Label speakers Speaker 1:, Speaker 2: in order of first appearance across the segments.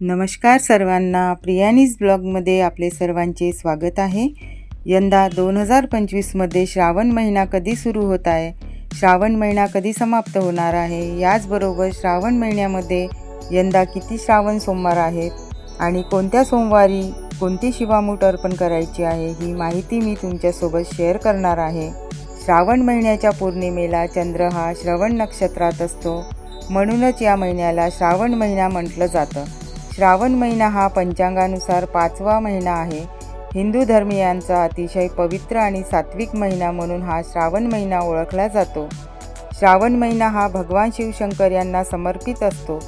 Speaker 1: नमस्कार सर्वांना प्रियानीज ब्लॉगमध्ये आपले सर्वांचे स्वागत आहे. यंदा दोन हजार पंचवीसमध्ये श्रावण महिना कधी सुरू होत आहे? श्रावण महिना कधी समाप्त होणार आहे? याचबरोबर श्रावण महिन्यामध्ये यंदा किती श्रावण सोमवार आहेत? आणि कोणत्या सोमवारी कोणती शिवामूठ अर्पण करायची आहे? ही माहिती मी तुमच्यासोबत शेअर करणार आहे. श्रावण महिन्याच्या पौर्णिमेला चंद्र हा श्रवण नक्षत्रात असतो. म्हणूनच या महिन्याला श्रावण महिना म्हटलं जातं. श्रावण महिना हा पंचांगानुसार पाचवा महिना आहे. हिंदू धर्मियांचा अतिशय पवित्र आणि सात्विक महिना म्हणून हा श्रावण महिना ओळखला जातो. श्रावण महिना हा भगवान शिवशंकर यांना समर्पित असतो.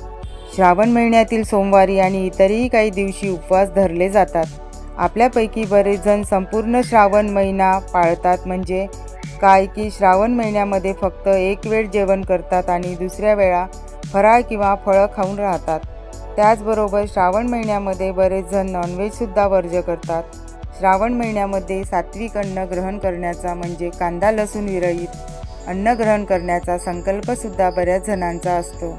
Speaker 1: श्रावण महिन्यातील सोमवारी आणि इतरही काही दिवशी उपवास धरले जातात. आपल्यापैकी बरेच जण संपूर्ण श्रावण महिना पाळतात म्हणजे काय की श्रावण महिन्यामध्ये फक्त एक वेळ जेवण करतात आणि दुसऱ्या वेळा फराळ किंवा फळं खाऊन राहतात. त्याचबरोबर श्रावण महिन्यामध्ये बरेच जण नॉनव्हेजसुद्धा वर्ज करतात. श्रावण महिन्यामध्ये सात्विक अन्न ग्रहण करण्याचा म्हणजे कांदा लसूण विरहित अन्न ग्रहण करण्याचा संकल्पसुद्धा बऱ्याच जणांचा असतो.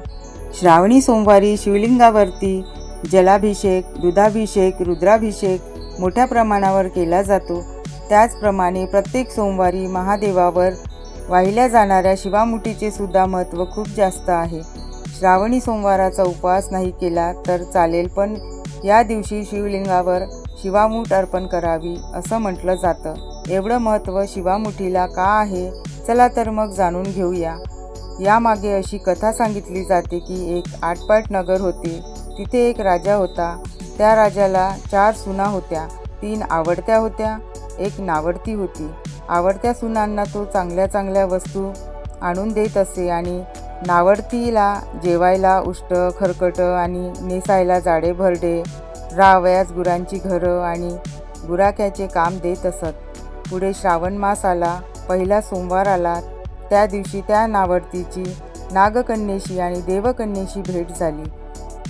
Speaker 1: श्रावणी सोमवारी शिवलिंगावरती जलाभिषेक दुधाभिषेक रुद्राभिषेक मोठ्या प्रमाणावर केला जातो. त्याचप्रमाणे प्रत्येक सोमवारी महादेवावर वाहिल्या जाणाऱ्या शिवामुठीचे सुद्धा महत्त्व खूप जास्त आहे. श्रावणी सोमवाराचा उपवास नाही केला तर चालेल पण या दिवशी शिवलिंगावर शिवामूठ अर्पण करावी असं म्हटलं जातं. एवढं महत्त्व शिवामुठीला का आहे? चला तर मग जाणून घेऊया. यामागे अशी कथा सांगितली जाते की एक आटपाट नगर होते. तिथे एक राजा होता. त्या राजाला चार सुना होत्या. तीन आवडत्या होत्या एक नावडती होती. आवडत्या सुनांना तो चांगल्या चांगल्या वस्तू आणून देत असे आणि नावडतीला जेवायला उष्ट खरकट आणि नेसायला जाडे भरडे रावयास गुरांची घरं आणि गुराख्याचे काम देत असत. पुढे श्रावण मास आला पहिला सोमवार आला त्या दिवशी त्या नावडतीची नागकन्येशी आणि देवकन्येशी भेट झाली.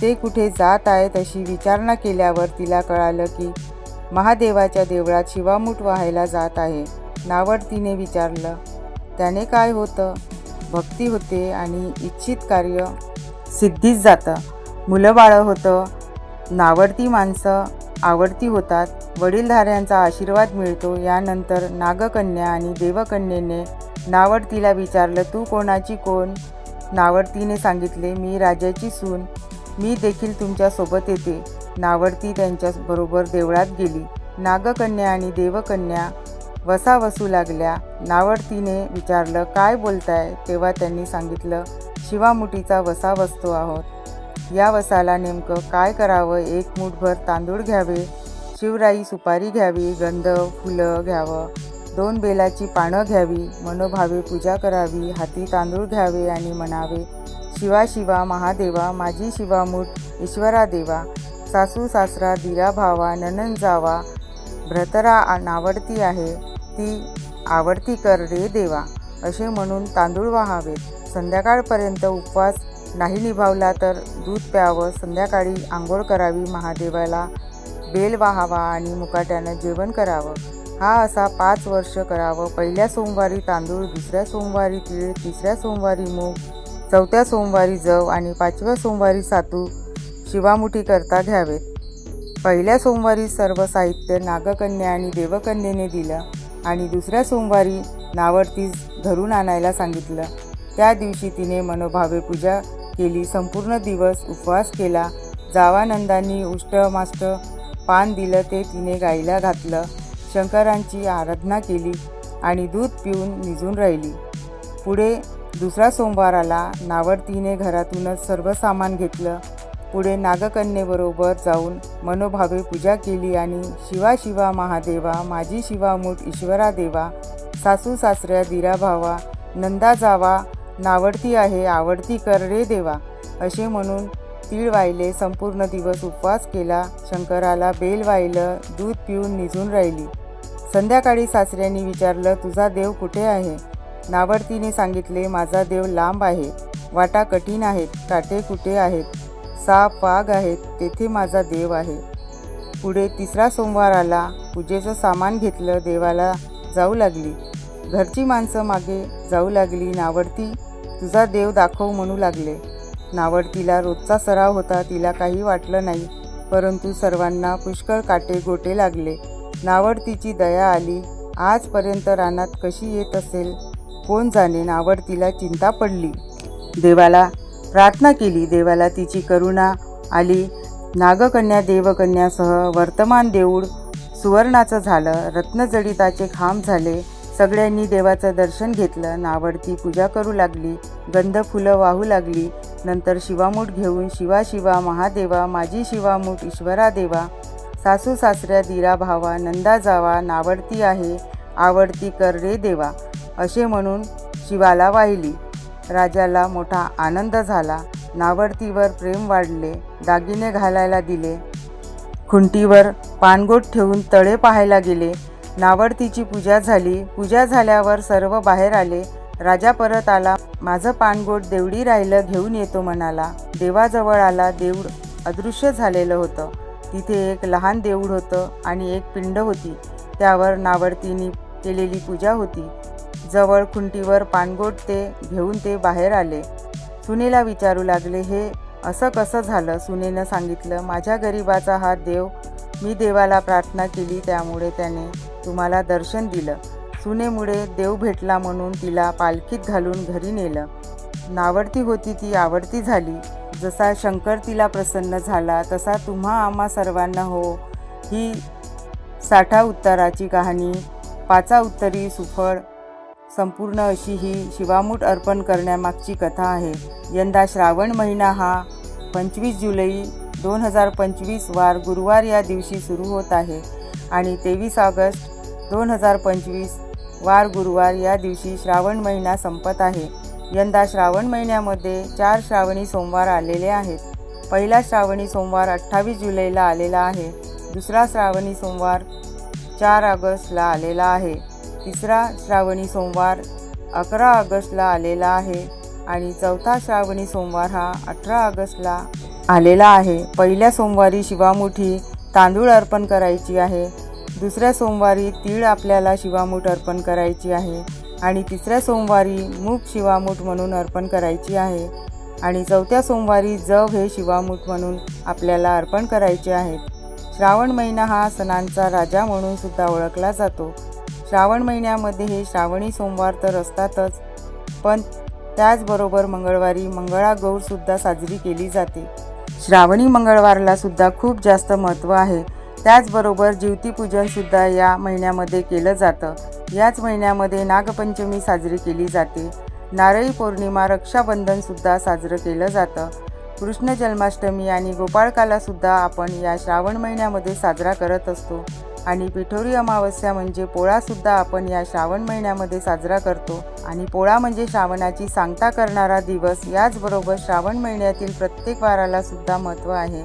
Speaker 1: ते कुठे जात आहेत अशी विचारणा केल्यावर तिला कळालं की महादेवाच्या देवळात शिवामूठ व्हायला जात आहे नावडतीने विचारलं. त्याने काय होतं? भक्ती होते आणि इच्छित कार्य सिद्धीच जातं. मुलं बाळं होतं नावडती माणसं आवडती होतात वडीलधाऱ्यांचा आशीर्वाद मिळतो. यानंतर नागकन्या आणि देवकन्येने नावडतीला विचारलं तू कोणाची कोण? नावडतीने सांगितले मी राजाची सून. मी देखील तुमच्यासोबत येते. नावडती त्यांच्याबरोबर देवळात गेली. नागकन्या आणि देवकन्या वसा वसू लागल्या. नावडतीने विचारलं काय बोलताय? तेव्हा त्यांनी सांगितलं शिवामुठीचा वसा वसतो आहोत. या वसाला नेमकं काय करावं? एक मूठभर तांदूळ घ्यावे शिवराई सुपारी घ्यावी गंध फुलं घ्यावं दोन बेलाची पानं घ्यावी मनोभावे पूजा करावी हाती तांदूळ घ्यावे आणि म्हणावे शिवा शिवा महादेवा माझी शिवामूठ ईश्वरा देवा सासू सासरा दिरा भावा ननन जावा भ्रतरा नावडती आहे. ती आवडती कर रे देवा असे म्हणून तांदूळ वाहावेत संध्याकाळपर्यंत उपवास नाही निभावला तर दूध प्यावं. संध्याकाळी आंघोळ करावी. महादेवाला बेल वाहावा आणि मुकाट्यानं जेवण करावं. हा असा पाच वर्ष करावं. पहिल्या सोमवारी तांदूळ दुसऱ्या सोमवारी तीळ तिसऱ्या सोमवारी मूग चौथ्या सोमवारी जव आणि पाचव्या सोमवारी सातू शिवामुठी करता घ्यावेत. पहिल्या सोमवारी सर्व साहित्य नागकन्या आणि देवकन्येने दिलं. आणि दुसऱ्या सोमवारी नावडतीस धरून आणायला सांगितलं. त्या दिवशी तिने मनोभावे पूजा केली संपूर्ण दिवस उपवास केला. जावानंदांनी उष्टमाष्ट पान दिलं ते तिने गाईला घातलं. शंकरांची आराधना केली आणि दूध पिऊन निजून राहिली. पुढे दुसरा सोमवार आला. नावडतीने घरातूनच सर्व सामान घेतलं. पुढे नागकन्येबरोबर जाऊन मनोभावे पूजा केली आणि शिवा शिवा महादेवा माझी शिवामूठ ईश्वरा देवा सासू सासऱ्या दिरा भावा नंदा जावा नावडती आहे आवडती कर रे देवा असे म्हणून तीळ वाहिले संपूर्ण दिवस उपवास केला शंकराला बेल वाहिलं दूध पिऊन निजून राहिली. संध्याकाळी सासऱ्यांनी विचारलं तुझा देव कुठे आहे? नावडतीने सांगितले माझा देव लांब आहे वाटा कठीण आहेत काटे कुठे आहेत? साप वाघ आहेत तेथे माझा देव आहे. पुढे तिसरा सोमवार आला पूजेचं सामान घेतलं देवाला जाऊ लागली. घरची माणसं मागे जाऊ लागली नावडती तुझा देव दाखव म्हणू लागले. नावडतीला रोजचा सराव होता तिला काही वाटलं नाही परंतु सर्वांना पुष्कळ काटे गोटे लागले. नावडतीची दया आली आजपर्यंत रानात कशी येत असेल? कोण जाणे? नावडतीला चिंता पडली. देवाला प्रार्थना केली. देवाला तिची करुणा आली. नागकन्या देवकन्यासह वर्तमान देऊळ सुवर्णाचं झालं. रत्नजडिताचे खांब झाले. सगळ्यांनी देवाचं दर्शन घेतलं. नावडती पूजा करू लागली. गंध फुलं वाहू लागली. नंतर शिवामूठ घेऊन शिवा शिवा महादेवा माझी शिवामूठ ईश्वरा देवा सासू सासऱ्या दिरा भावा नंदा जावा नावडती आहे आवडती कर रे देवा असे म्हणून शिवाला वाहिली. राजाला मोठा आनंद झाला. नावडतीवर प्रेम वाढले दागिने घालायला दिले. खुंटीवर पानगोट ठेवून तळे पाहायला गेले. नावडतीची पूजा झाली. पूजा झाल्यावर सर्व बाहेर आले. राजा परत आला. माझं पानगोट देवडी राहिलं घेऊन येतो म्हणाला. देवाजवळ आला. देऊळ अदृश्य झालेलं होतं. तिथे एक लहान देऊळ होतं आणि एक पिंड होती. त्यावर नावडतीने केलेली पूजा होती. जवळ खुंटीवर पानगोट ते घेऊन ते बाहेर आले. सुनेला विचारू लागले हे असं कसं झालं सुनेनं सांगितलं माझ्या गरिबाचा हा देव मी देवाला प्रार्थना केली त्यामुळे त्याने तुम्हाला दर्शन दिलं सुनेमुळे देव भेटला म्हणून तिला पालखीत घालून घरी नेलं. नावडती होती ती आवडती झाली. जसा शंकर तिला प्रसन्न झाला तसा तुम्हा आम्हा सर्वांना हो. ही साठा उत्तराची कहाणी पाचा उत्तरी सुफळ संपूर्ण अशी ही शिवामूठ अर्पण करण्यामागची कथा आहे. यंदा श्रावण महिना हा. पंचवीस जुलै दोन हजार पंचवीस वार गुरुवार या दिवशी सुरू होत आहे. आणि तेवीस ऑगस्ट दोन हजार पंचवीस वार गुरुवार या दिवशी श्रावण महिना संपत आहे. यंदा श्रावण महिन्यामध्ये चार श्रावणी सोमवार आलेले आहेत. पहिला श्रावणी सोमवार अठ्ठावीस जुलैला आलेला आहे. दुसरा श्रावणी सोमवार चार ऑगस्टला आलेला आहे. तिसरा श्रावणी सोमवार अकरा ऑगस्टला आलेला आहे आणि चौथा श्रावणी सोमवार हा अठरा ऑगस्टला आलेला आहे. पहिल्या सोमवारी शिवामुठी तांदूळ अर्पण करायची आहे. दुसऱ्या सोमवारी तीळ आपल्याला शिवामूठ अर्पण करायची आहे आणि तिसऱ्या सोमवारी मूग शिवामूठ म्हणून अर्पण करायची आहे आणि चौथ्या सोमवारी जव हे शिवामूठ म्हणून आपल्याला अर्पण करायचे आहेत. श्रावण महिना हा सणांचा राजा म्हणून सुद्धा ओळखला जातो. श्रावण महिन्यामध्ये हे श्रावणी सोमवार तर असतातच पण त्याचबरोबर मंगळवारी मंगळागौरसुद्धा साजरी केली जाते. श्रावणी मंगळवारला सुद्धा खूप जास्त महत्त्व आहे. त्याचबरोबर ज्योतिपूजनसुद्धा या महिन्यामध्ये केलं जातं. याच महिन्यामध्ये नागपंचमी साजरी केली जाते. नारळी पौर्णिमा रक्षाबंधनसुद्धा साजरं केलं जातं. कृष्ण जन्माष्टमी आणि गोपाळकालासुद्धा आपण या श्रावण महिन्यामध्ये साजरा करत असतो. आणि पिठोरी अमावस्या म्हणजे पोळासुद्धा आपण या श्रावण महिन्यामध्ये साजरा करतो. आणि पोळा म्हणजे श्रावणाची सांगता करणारा दिवस याचबरोबर श्रावण महिन्यातील प्रत्येक वाराला सुद्धा महत्त्व आहे.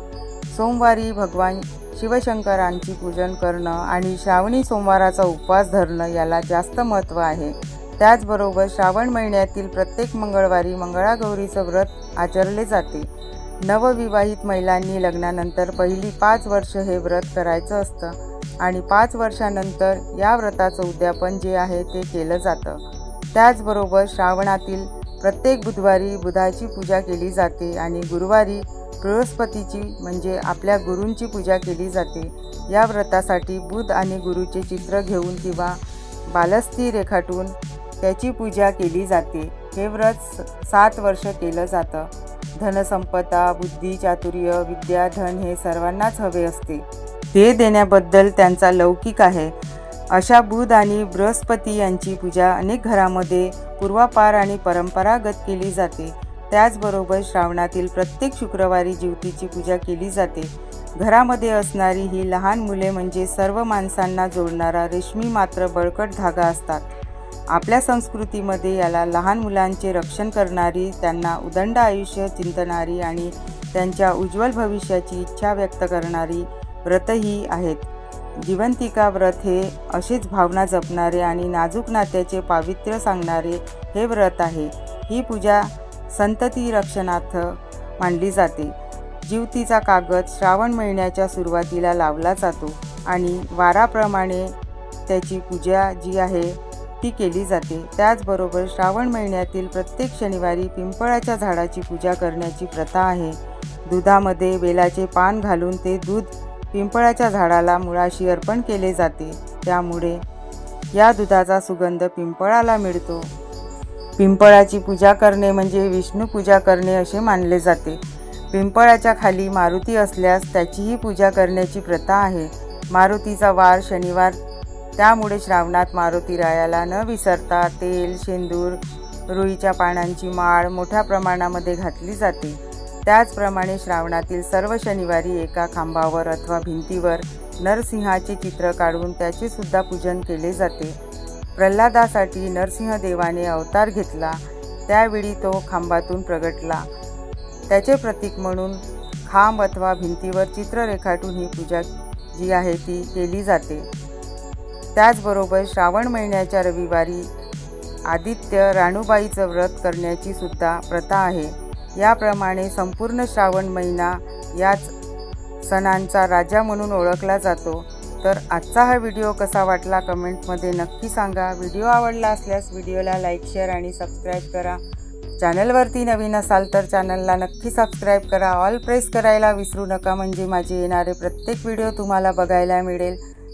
Speaker 1: सोमवारी भगवान शिवशंकरांची पूजन करणं आणि श्रावणी सोमवाराचा उपवास धरणं याला जास्त महत्त्व आहे. त्याचबरोबर श्रावण महिन्यातील प्रत्येक मंगळवारी मंगळागौरीचं व्रत आचरले जाते. नवविवाहित महिलांनी लग्नानंतर पहिली पाच वर्ष हे व्रत करायचं असतं आणि पाच वर्षानंतर या व्रताचं उद्यापन जे आहे ते केलं जातं. त्याचबरोबर श्रावणातील प्रत्येक बुधवारी बुधाची पूजा केली जाते आणि गुरुवारी बृहस्पतीची म्हणजे आपल्या गुरूंची पूजा केली जाते. या व्रतासाठी बुध आणि गुरुचे चित्र घेऊन किंवा बालस्थी रेखाटून त्याची पूजा केली जाते. हे व्रत सात वर्ष केलं जातं. धनसंपदा बुद्धी चातुर्य विद्या धन हे सर्वांनाच हवे असते. ते देण्याबद्दल त्यांचा लौकिक आहे. अशा बुध आणि बृहस्पती यांची पूजा अनेक घरामध्ये पूर्वापार आणि परंपरागत केली जाते. त्याचबरोबर श्रावणातील प्रत्येक शुक्रवारी ज्योतीची पूजा केली जाते. घरामध्ये असणारी ही लहान मुले म्हणजे सर्व माणसांना जोडणारा रेशमी मात्र बळकट धागा असतात. आपल्या संस्कृतीमध्ये याला लहान मुलांचे रक्षण करणारी त्यांना उदंड आयुष्य चिंतणारी आणि त्यांच्या उज्ज्वल भविष्याची इच्छा व्यक्त करणारी व्रतही आहेत. जिवंतिका व्रत हे अशीच भावना जपणारे आणि नाजूक नात्याचे पावित्र्य सांगणारे हे व्रत आहे. ही पूजा संतती रक्षणार्थ मांडली जाते. जीवतीचा कागद श्रावण महिन्याच्या सुरुवातीला लावला जातो आणि वाराप्रमाणे त्याची पूजा जी आहे ती केली जाते. त्याचबरोबर श्रावण महिन्यातील प्रत्येक शनिवारी पिंपळाच्या झाडाची पूजा करण्याची प्रथा आहे. दुधामध्ये वेलाचे पान घालून ते दूध पिंपळाच्या झाडाला मुळाशी अर्पण केले जाते. त्यामुळे या दुधाचा सुगंध पिंपळाला मिळतो. पिंपळाची पूजा करणे म्हणजे विष्णू पूजा करणे असे मानले जाते. पिंपळाच्या खाली मारुती असल्यास त्याचीही पूजा करण्याची प्रथा आहे. मारुतीचा वार शनिवार त्यामुळे श्रावणात मारुती रायाला न विसरता तेल शेंदूर रुईच्या पानांची माळ मोठ्या प्रमाणामध्ये घातली जाते. त्याचप्रमाणे श्रावणातील सर्व शनिवारी एका खांबावर अथवा भिंतीवर नरसिंहाचे चित्र काढून त्याचे सुद्धा पूजन केले जाते. प्रल्हादासाठी नरसिंहदेवाने अवतार घेतला. त्यावेळी तो खांबातून प्रगटला. त्याचे प्रतीक म्हणून खांब अथवा भिंतीवर चित्र रेखाटून ही पूजा जी आहे ती केली जाते. त्याचबरोबर श्रावण महिन्याच्या रविवारी आदित्य राणूबाईचं व्रत करण्याची सुद्धा प्रथा आहे. याप्रमाणे संपूर्ण श्रावण महिना याच सणांचा राजा म्हणून ओळखला जातो. तर आजचा हा व्हिडिओ कसा वाटला कमेंटमध्ये नक्की सांगा. व्हिडिओ आवडला असल्यास व्हिडिओला लाईक शेअर आणि सबस्क्राईब करा. चॅनलवरती नवीन असाल तर चॅनलला नक्की सबस्क्राईब करा. ऑल प्रेस करायला विसरू नका. म्हणजे माझे येणारे प्रत्येक व्हिडिओ तुम्हाला बघायला मिळेल.